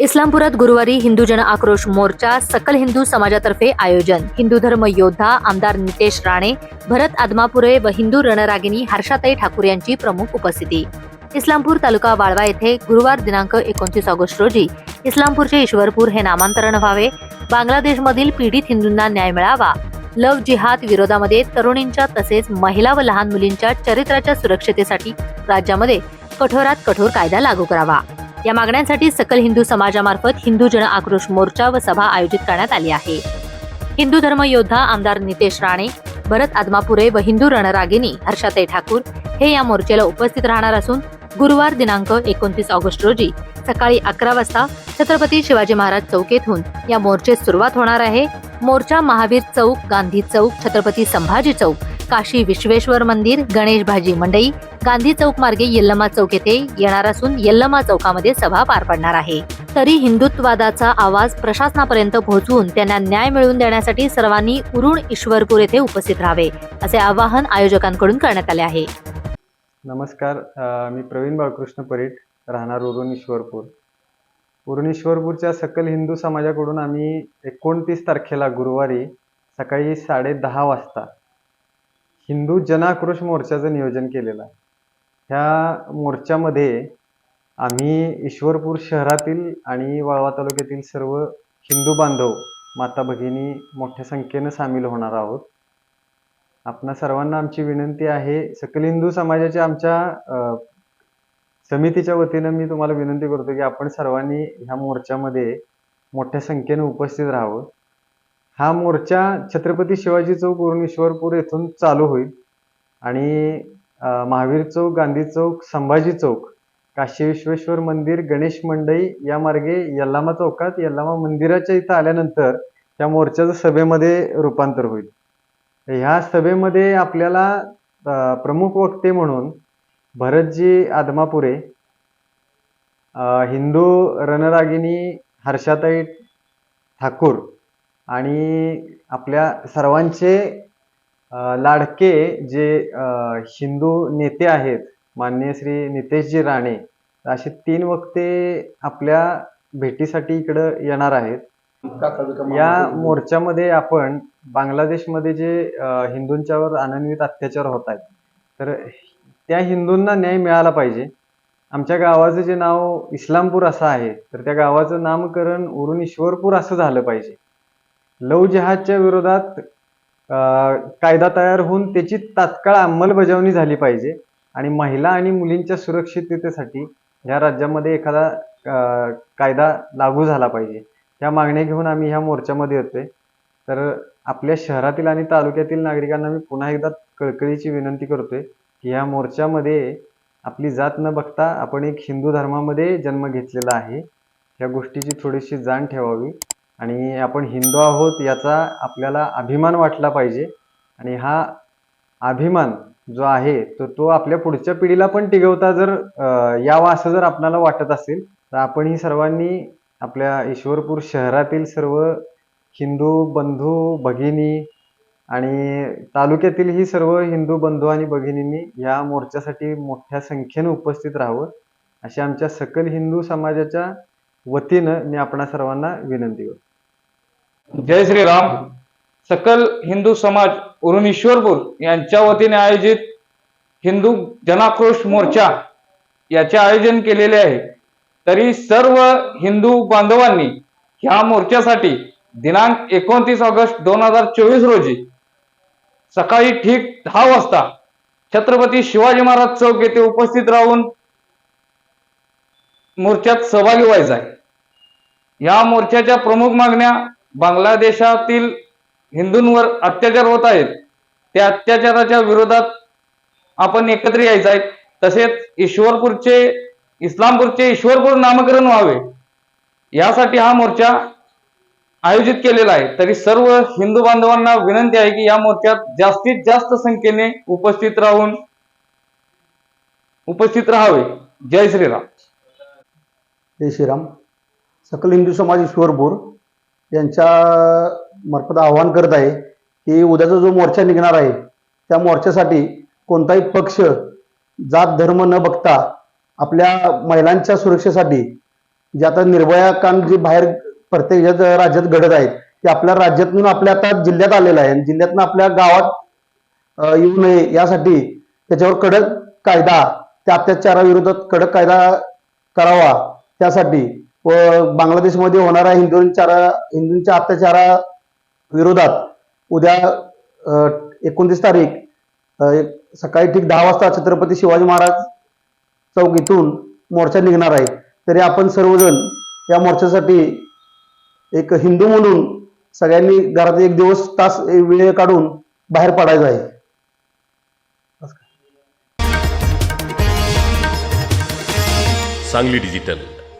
इस्लामपुरात गुरुवारी हिंदू जन आक्रोश मोर्चा सकल हिंदू समाजातर्फे आयोजन. हिंदू धर्म योद्धा आमदार नितेश राणे भरत आदमापुरे व हिंदू रणरागिनी हर्षाताई ठाकूर यांची प्रमुख उपस्थिती. इस्लामपूर तालुका वाळवा येथे गुरुवार दिनांक एकोणतीस ऑगस्ट रोजी इस्लामपूरचे ईश्वरपूर हे नामांतरण व्हावे. बांगलादेशमधील पीडित हिंदूंना न्याय मिळावा. लव जिहाद विरोधामध्ये तरुणींच्या तसेच महिला व लहान मुलींच्या चरित्राच्या सुरक्षतेसाठी राज्यामध्ये कठोरात कठोर कायदा लागू करावा. या मागण्यांसाठी सकल हिंदू समाजामार्फत हिंदू जन आक्रोश मोर्चा व सभा आयोजित करण्यात आली आहे. हिंदू धर्म योद्धा आमदार नितेश राणे भरत आदमापुरे व हिंदू रणरागिनी हर्षाताई ठाकूर हे या मोर्चाला उपस्थित राहणार असून गुरुवार दिनांक एकोणतीस ऑगस्ट रोजी सकाळी अकरा वाजता छत्रपती शिवाजी महाराज चौक येथून या मोर्चेस सुरुवात होणार आहे. मोर्चा महावीर चौक गांधी चौक छत्रपती संभाजी चौक काशी विश्वेश्वर मंदिर गणेश भाजी मंडई गांधी चौक मार्गे यल्लमा चौक येथे येणार असून यल्लमा चौकामध्ये सभा पार पडणार आहे. तरी हिंदुत्ववादाचा आवाज प्रशासनापर्यंत पोहोचवून त्यांना न्याय मिळवून देण्यासाठी सर्वांनी उरुण ईश्वरपूर येथे उपस्थित राहावे असे आवाहन आयोजकांकडून करण्यात आले आहे. नमस्कार मी प्रवीण बाळकृष्ण परीट राहणार उरुण ईश्वरपूर. उरुण ईश्वरपूरच्या सकल हिंदू समाजाकडून आम्ही एकोणतीस तारखेला गुरुवारी सकाळी साडे दहा वाजता हिंदू जनाक्रोश मोर्चाचं नियोजन केलेलं आहे. ह्या मोर्चामध्ये आम्ही ईश्वरपूर शहरातील आणि वाळवा तालुक्यातील सर्व हिंदू बांधव माता भगिनी मोठ्या संख्येनं सामील होणार आहोत. आपणा सर्वांना आमची विनंती आहे सकल हिंदू समाजाच्या आमच्या समितीच्या वतीनं मी तुम्हाला विनंती करतो की आपण सर्वांनी ह्या मोर्चामध्ये मोठ्या संख्येनं उपस्थित राहावं. हा मोर्चा छत्रपती शिवाजी चौक वरून ईश्वरपूर येथून चालू होईल. आणि अ, महावीर चौक गांधी चौक संभाजी चौक काशी विश्वेश्वर मंदिर गणेश मंडई या मार्गे यल्लामा चौकात यल्लामा मंदिराच्या इथं आल्यानंतर त्या मोर्चाचं सभेमध्ये रूपांतर होईल. ह्या सभेमध्ये आपल्याला अ, प्रमुख वक्ते म्हणून भरतजी आदमापुरे अ, हिंदू रणरागिनी हर्षाताई ठाकूर आणि आपल्या सर्वांचे लाडके जे हिंदू नेते आहेत माननीय श्री नितेशजी राणे असे तीन वक्ते आपल्या भेटीसाठी इकडं येणार आहेत. या मोर्चामध्ये आपण बांगलादेशमध्ये जे हिंदूंच्यावर अनन्वित अत्याचार होत आहेत तर त्या हिंदूंना न्याय मिळाला पाहिजे. आमच्या गावाचं जे नाव इस्लामपूर असं आहे तर त्या गावाचं नामकरण उरून ईश्वरपूर असं झालं पाहिजे. लव जिहादच्या विरोधात कायदा तयार होऊन त्याची तात्काळ अंमलबजावणी झाली पाहिजे. आणि महिला आणि मुलींच्या सुरक्षिततेसाठी या राज्यामध्ये एखादा कायदा लागू झाला पाहिजे. या मागण्या घेऊन आम्ही ह्या मोर्चामध्ये येतोय. तर आपल्या शहरातील आणि तालुक्यातील नागरिकांना मी पुन्हा एकदा कळकळीची विनंती करतोय की ह्या मोर्चामध्ये आपली जात न बघता आपण एक हिंदू धर्मामध्ये जन्म घेतलेला आहे. ह्या गोष्टीची थोडीशी जाण ठेवावी. आणि आपण हिंदू आहोत याचा आपल्याला अभिमान वाटला पाहिजे. आणि हा अभिमान जो आहे तो तो आपल्या पुढच्या पिढीला पण टिकवता जर यावा असं जर आपणाला वाटत असेल तर आपण ही सर्वांनी आपल्या ईश्वरपूर शहरातील सर्व हिंदू बंधू भगिनी आणि तालुक्यातील ही सर्व हिंदू बंधू आणि भगिनींनी या मोर्चासाठी मोठ्या संख्येने उपस्थित राहावं अशी आमच्या सकल हिंदू समाजाच्या वतीनं मी आपणा सर्वांना विनंती करतो. जय श्रीराम. सकल हिंदू समाज उरून ईश्वरपूर यांच्या वतीने आयोजित हिंदू जनाक्रोश मोर्चा याचे आयोजन केलेले आहे. तरी सर्व हिंदू बांधवांनी ह्या मोर्चासाठी दिनांक एकोणतीस ऑगस्ट दोन हजार चोवीस रोजी सकाळी ठीक दहा वाजता छत्रपती शिवाजी महाराज चौक येथे उपस्थित राहून मोर्चात सहभागी व्हायचा आहे. या मोर्चाच्या प्रमुख मागण्या बांगलादेशातील हिंदूंवर अत्याचार होत आहेत. त्या अत्याचाराच्या विरोधात आपण एकत्र यायचं आहे. तसेच ईश्वरपूरचे इस्लामपूरचे ईश्वरपूर नामकरण व्हावे. यासाठी हा मोर्चा आयोजित केलेला आहे. तरी सर्व हिंदू बांधवांना विनंती आहे की या मोर्चात जास्तीत जास्त संख्येने उपस्थित राहून उपस्थित राहावे. जय श्रीराम. जय श्रीराम. सकल हिंदू समाज ईश्वरपूर. यांच्या मार्फत आवाहन करत आहे की उद्याचा जो मोर्चा निघणार आहे त्या मोर्चासाठी कोणताही पक्ष जात धर्म न बघता आपल्या महिलांच्या सुरक्षेसाठी जे आता निर्भया कांड जे बाहेर प्रत्येक राज्यात घडत आहेत ते आपल्या राज्यातून आपल्या आता जिल्ह्यात आलेलं आहे आणि जिल्ह्यातून आपल्या गावात येऊ नये यासाठी त्याच्यावर कडक कायदा त्या अत्याचाराविरोधात कडक कायदा करावा त्यासाठी व बांगलादेशमध्ये होणाऱ्या हिंदूंच्या हिंदूंच्या अत्याचारा विरोधात उद्या एकोणतीस तारीख एक- सकाळी ठीक दहा वाजता छत्रपती शिवाजी महाराज चौक इथून मोर्चा निघणार आहे. तरी आपण सर्वजण या मोर्चासाठी एक हिंदू म्हणून सगळ्यांनी घरात एक दिवस तास वेळ काढून बाहेर पडायचं आहे. सांगली डिजिटल.